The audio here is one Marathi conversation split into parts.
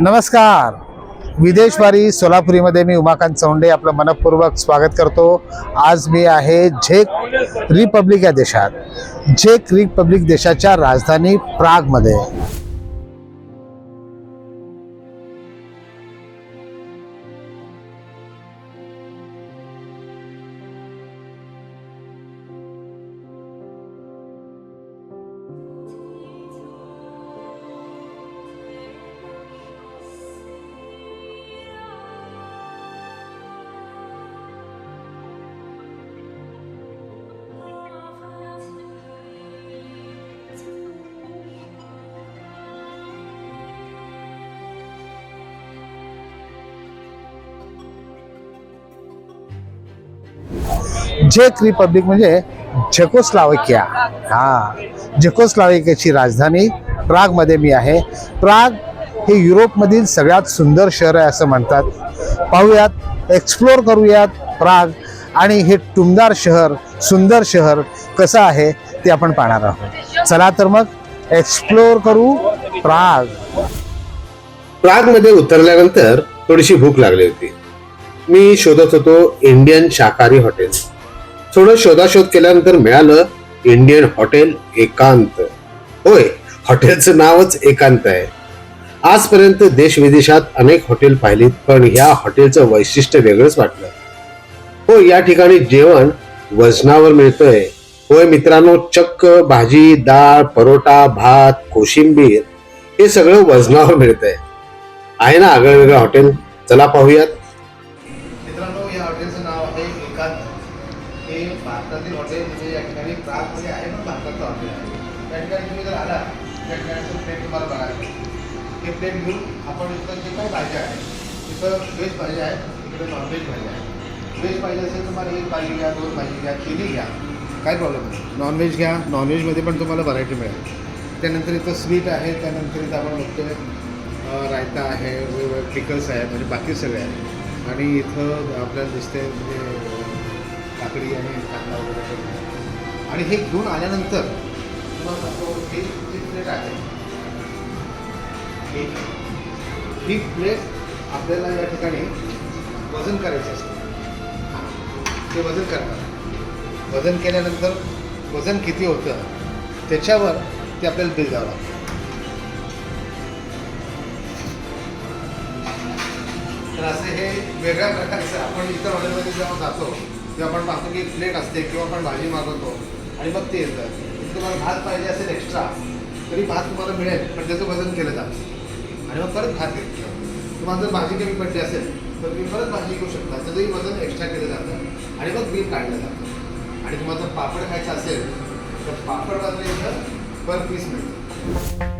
नमस्कार. विदेशवारी सोलापुरीमध्ये मी उमाकांत चौंडे आपलं मनपूर्वक स्वागत करतो. आज मी आहे झेक रिपब्लिक या देशात. झेक रिपब्लिक देशाच्या राजधानी प्रागमध्ये. झेक रिपब्लिक म्हणजे झेकोस्लावकिया हा झेकोस्लावकियाची राजधानी प्रागमध्ये मी आहे. प्राग हे युरोपमधील सगळ्यात सुंदर शहर आहे असं म्हणतात. पाहूयात एक्सप्लोर करूयात प्राग आणि हे टुमदार शहर सुंदर शहर कसं आहे ते आपण पाहणार आहोत. चला तर मग एक्सप्लोर करू प्राग. प्रागमध्ये उतरल्यानंतर थोडीशी भूक लागली होती. मी शोधत होतो इंडियन शाकाहारी हॉटेल्स थोडं शोधाशोध केल्यानंतर मिळालं इंडियन हॉटेल एकांत. होय हॉटेलचं नावच एकांत आहे. आजपर्यंत देश विदेशात अनेक हॉटेल पाहिलीत पण ह्या हॉटेलचं वैशिष्ट्य वेगळंच वाटलं. हो या ठिकाणी जेवण वजनावर मिळतंय. होय मित्रांनो चक्क भाजी डाळ परोटा भात कोशिंबीर हे सगळं वजनावर मिळतंय. आहे ना आगळं वेगळं हॉटेल? चला पाहूयात. पण आहे ठिकाणी तुम्ही जर आला त्या ठिकाणी प्लेट तुम्हाला बघायचं ते प्लेट घेऊन आपण इथं जे काही भाज्या आहे तिथं व्हेज भाज्या आहेत तिकडे नॉनव्हेज भाज्या आहे. व्हेज पाहिजे असेल तुम्हाला एक भाजी घ्या दोन भाजी घ्या तिन्ही घ्या. काय प्रॉब्लेम नाही. नॉनव्हेज घ्या नॉनव्हेजमध्ये पण तुम्हाला व्हरायटी मिळेल. त्यानंतर इथं स्वीट आहे त्यानंतर इथं आपण बघतोय रायता आहे वेगवेगळे पिकल्स आहे म्हणजे बाकी सगळे आहे. आणि इथं आपल्याला दिसते म्हणजे काकडी आणि कांदा वगैरे. आणि हे घेऊन आल्यानंतर मग ही जी प्लेट आहे ही प्लेट आपल्याला या ठिकाणी वजन करायचे असते. ते वजन करतात वजन केल्यानंतर वजन किती होतं त्याच्यावर ते आपल्याला बिल द्यावं लागतं. तर असे हे वेगळ्या प्रकारचं आपण इतर हॉटेलमध्ये जेव्हा जातो तेव्हा आपण पाहतो की प्लेट असते किंवा आपण भाजी मागवतो. आणि मग ते येतं. जर तुम्हाला भात पाहिजे असेल एक्स्ट्रा तरी भात तुम्हाला मिळेल पण त्याचं वजन केलं जातं. आणि मग परत भात घेतलं तुम्हाला जर भाजी कमी पडली असेल तर तुम्ही परत भाजी घेऊ शकता. त्याचंही वजन एक्स्ट्रा केलं जातं. आणि मग बिल काढलं जातं. आणि तुम्हाला जर पापड खायचं असेल तर पापड मात्र इथं पर पीस मिळतं.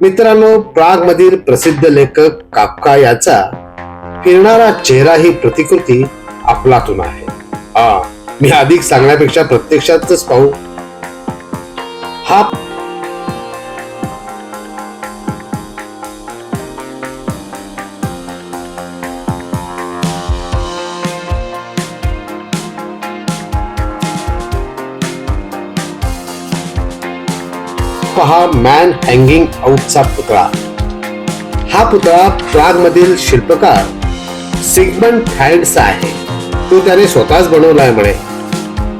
मित्रांनो प्राग मधील प्रसिद्ध लेखक कापका याचा फिरणारा चेहरा ही प्रतिकृती अफलातून आहे. हा मी अधिक सांगण्यापेक्षा प्रत्यक्षातच पाहू पहा मॅन हँगिंग आउटचा पुतळा. हा पुतळा प्राग मधील शिल्पकार सिगमंड हँड्सचा आहे. तो त्याने स्वतःच बनवलाय म्हणे.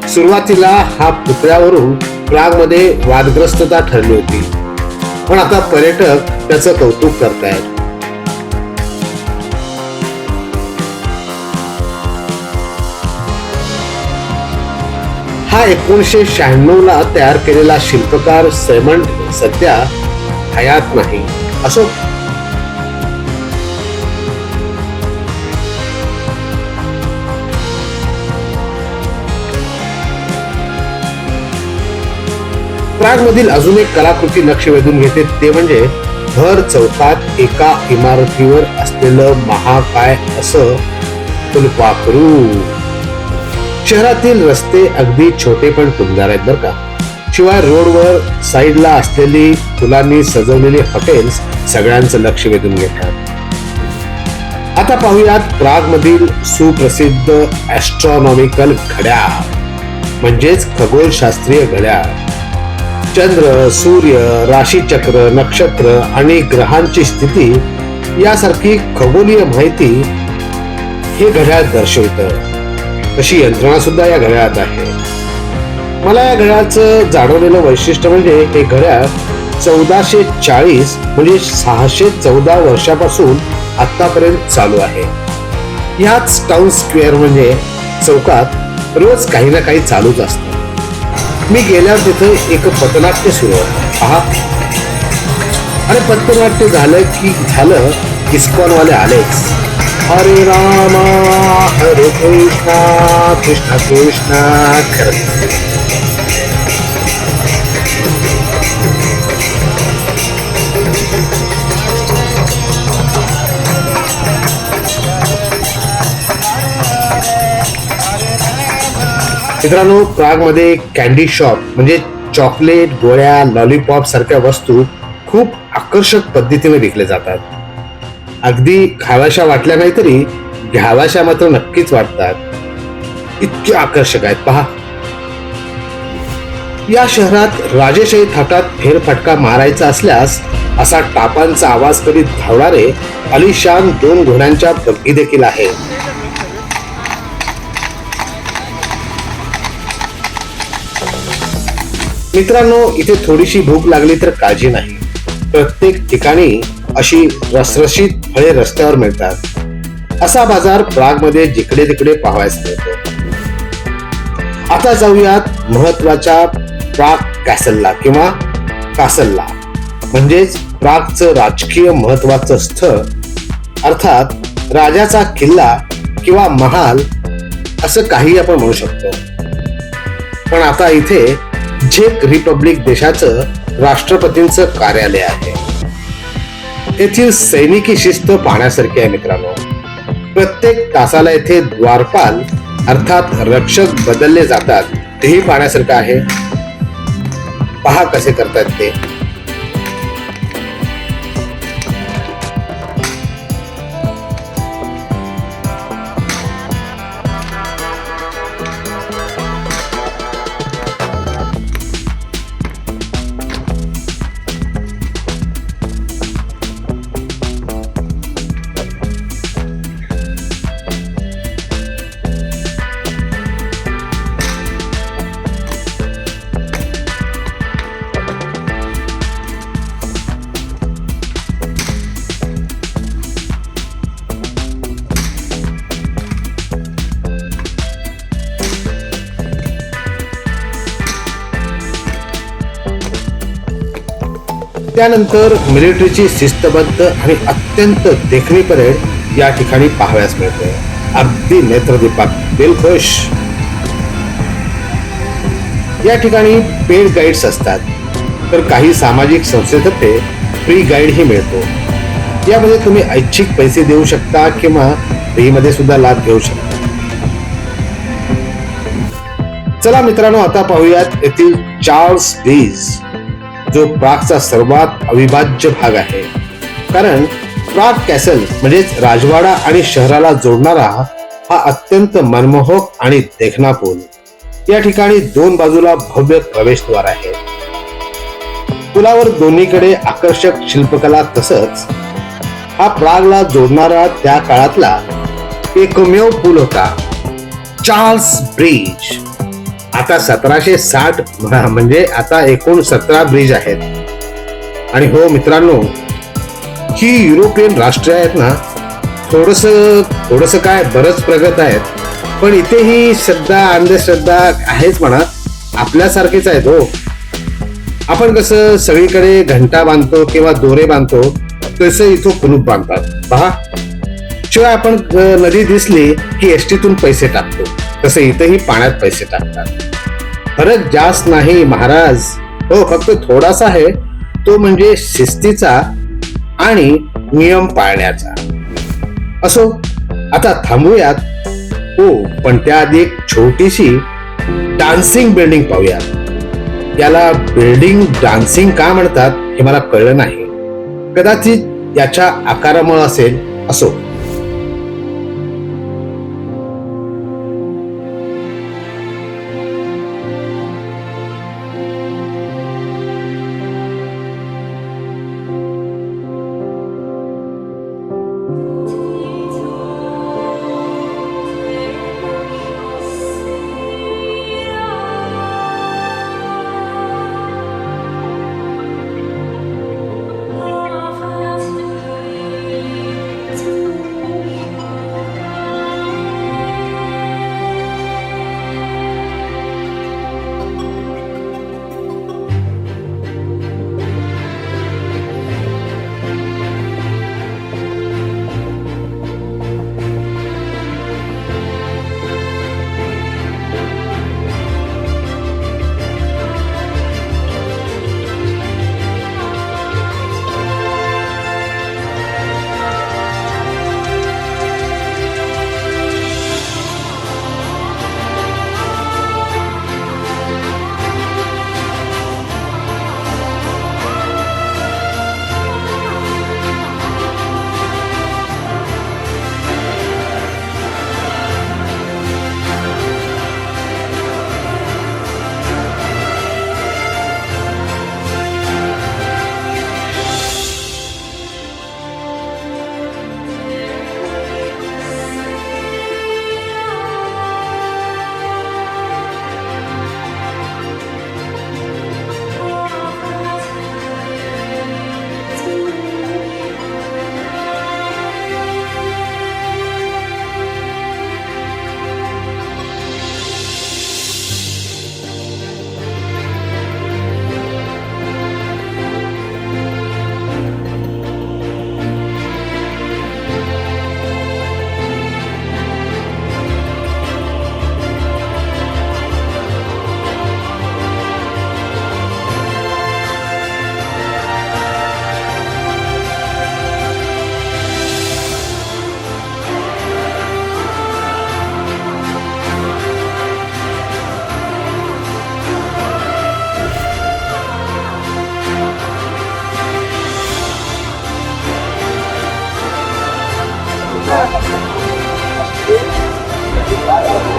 सुरुवातीला हा पुतळ्यावरून प्रागमध्ये वादग्रस्तता ठरली होती. पण आता पर्यटक त्याचं कौतुक करतायत. हा एकोणीसशे शहाण्णवला तयार केलेला शिल्पकार सेमंड सध्या हयात नाही. असो. प्राग मधील अजून एक कलाकृती लक्ष वेधून घेते ते म्हणजे भर चौकात एका इमारतीवर असलेलं महाकाय असं फुलपाखरू शहरातील रस्ते अगदी छोटे पण सुंदर आहेत बरं का. शिवाय रोडवर साईडला असलेली फुलांनी सजवलेली हॉटेल्स सगळ्यांचं लक्ष वेधून घेतात. आता पाहूयात प्राग मधील सुप्रसिद्ध ऍस्ट्रॉनॉमिकल घड्याळ म्हणजेच खगोलशास्त्रीय घड्याळ चंद्र सूर्य राशीचक्र नक्षत्र आणि ग्रहांची स्थिती यासारखी खगोलीय माहिती हे घड्याळ दर्शवितं. अशी यंत्रणा सुद्धा या घड्याळात आहे. मला या घड्याळाचं जाणवलेलं वैशिष्ट्य म्हणजे हे घड्याळ चौदाशे चाळीस म्हणजे सहाशे चौदा वर्षापासून आतापर्यंत चालू आहे. ह्याच टाउन स्क्वेअर म्हणजे चौकात रोज काही ना काही चालूच असतं. मी गेल्यावर तिथे एक पथनाट्य सुरू होतं. पहा आणि पथनाट्य झालं की झालं इस्कॉनवाले आलेच. हरे रामा हरे कृष्णा कृष्ण कृष्णा खरं मित्रांनो प्रागमध्ये कॅन्डी शॉप म्हणजे चॉकलेट गोळ्या लॉलीपॉप सारख्या वस्तू खूप आकर्षक पद्धतीने विकले जातात. अगदी खाव्याशा वाटल्या नाही तरी घ्याव्याशा मात्र नक्कीच वाटतात. इतके आकर्षक आहेत पहा. या शहरात राजेशाही थाटात फेरफटका मारायचा असल्यास असा टापांचा आवाज करीत धावणारे अलिशान दोन घोड्यांच्या बग्गी देखील आहे. मित्रांनो इथे थोडीशी भूक लागली तर काळजी नाही. प्रत्येक ठिकाणी अशी रसरशीत फळे रस्त्यावर मिळतात. असा बाजार प्रागमध्ये जिकडे तिकडे पाहावयास मिळतो. आता जाऊयात महत्त्वाच्या प्राग कॅसलला किंवा कासलला. म्हणजेच प्रागचं राजकीय महत्वाचं स्थळ अर्थात राजाचा किल्ला किंवा महाल असं काही आपण म्हणू शकतो. पण आता इथे झेक रिपब्लिक देशाचं राष्ट्रपतींचं कार्यालय आहे. येथील सैनिकी शिस्त पाहण्यासारखी आहे मित्रांनो. प्रत्येक तासाला येथे द्वारपाल अर्थात रक्षक बदलले जातात तेही पाहण्यासारखं आहे. पहा कसे करतात ते. त्यानंतर मिलिटरीची शिस्तबद्ध आणि अत्यंत देखणी परेड या ठिकाणी पाहाव्यास मिळते. अगदी नेत्रदीपाक दिलखुश. या ठिकाणी पेड गाईड्स असतात. तर काही सामाजिक संस्थेतर्फे फ्री गाईडही मिळतो. यामध्ये तुम्ही ऐच्छिक पैसे देऊ शकता किंवा फ्रीमध्ये सुद्धा लाभ घेऊ शकता. चला मित्रांनो आता पाहूयात येथील चार्ल्स बीज जो प्रागचा सर्वात अविभाज्य भाग आहे. कारण प्राग कॅसल म्हणजेच राजवाडा आणि शहराला जोडणारा हा अत्यंत मनमोहक आणि देखणा पूल. या ठिकाणी दोन बाजूला भव्य प्रवेशद्वार आहे पुलावर दोन्हीकडे आकर्षक शिल्पकला तसंच हा प्रागला जोडणारा त्या काळातला एकमेव पूल होता. Charles bridge. आता सतराशे साठ म्हणजे आता एकूण सतरा ब्रिज आहेत. आणि हो मित्रांनो ही युरोपियन राष्ट्र आहेत ना थोडस थोडस काय बरंच प्रगत आहेत. पण इथेही श्रद्धा अंधश्रद्धा आहेच म्हणा. आपल्यासारखेच आहेत हो. आपण कसं सगळीकडे घंटा बांधतो किंवा दोरे बांधतो तसं इथं कुलूप बांधतात. पहा. शिवाय आपण नदी दिसली की एसटीतून पैसे टाकतो. तसे इथेही पाण्यात पैसे टाकतात. फरक जास्त नाही महाराज. हो फक्त थोडासा आहे. तो म्हणजे शिस्तीचा आणि नियम पाळण्याचा. असो आता थांबूयात. हो पण त्याआधी एक छोटीशी डान्सिंग बिल्डिंग पाहूयात. याला बिल्डिंग डान्सिंग का म्हणतात हे मला कळलं नाही. कदाचित याच्या आकारामुळे असेल. असो.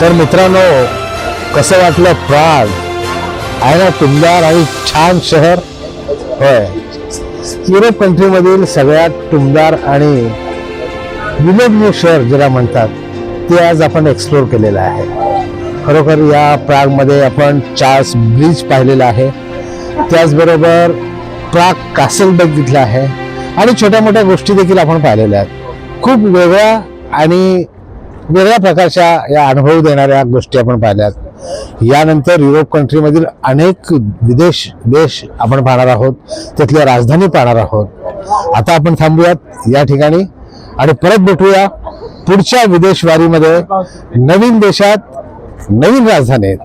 तर मित्रांनो कसं वाटलं प्राग? आहे ना टुमदार आणि छान शहर? होय. युरोप कंट्रीमधील सगळ्यात टुमदार आणि विलोभनीय शहर ज्याला म्हणतात ते आज आपण एक्सप्लोर केलेलं आहे. खरोखर या प्रागमध्ये आपण चार्ल्स ब्रिज पाहिलेला आहे. त्याचबरोबर प्राग कासल बघितलं आहे. आणि छोट्या मोठ्या गोष्टी देखील आपण पाहिलेल्या आहेत. खूप वेगळ्या आणि वेगळ्या प्रकारच्या या अनुभव देणाऱ्या गोष्टी आपण पाहिल्यात. यानंतर युरोप कंट्रीमधील अनेक विदेश देश आपण पाहणार आहोत. त्यातल्या राजधानी पाहणार आहोत. आता आपण थांबूयात या ठिकाणी आणि परत भेटूया पुढच्या विदेश वारीमध्ये नवीन देशात नवीन राजधानीत.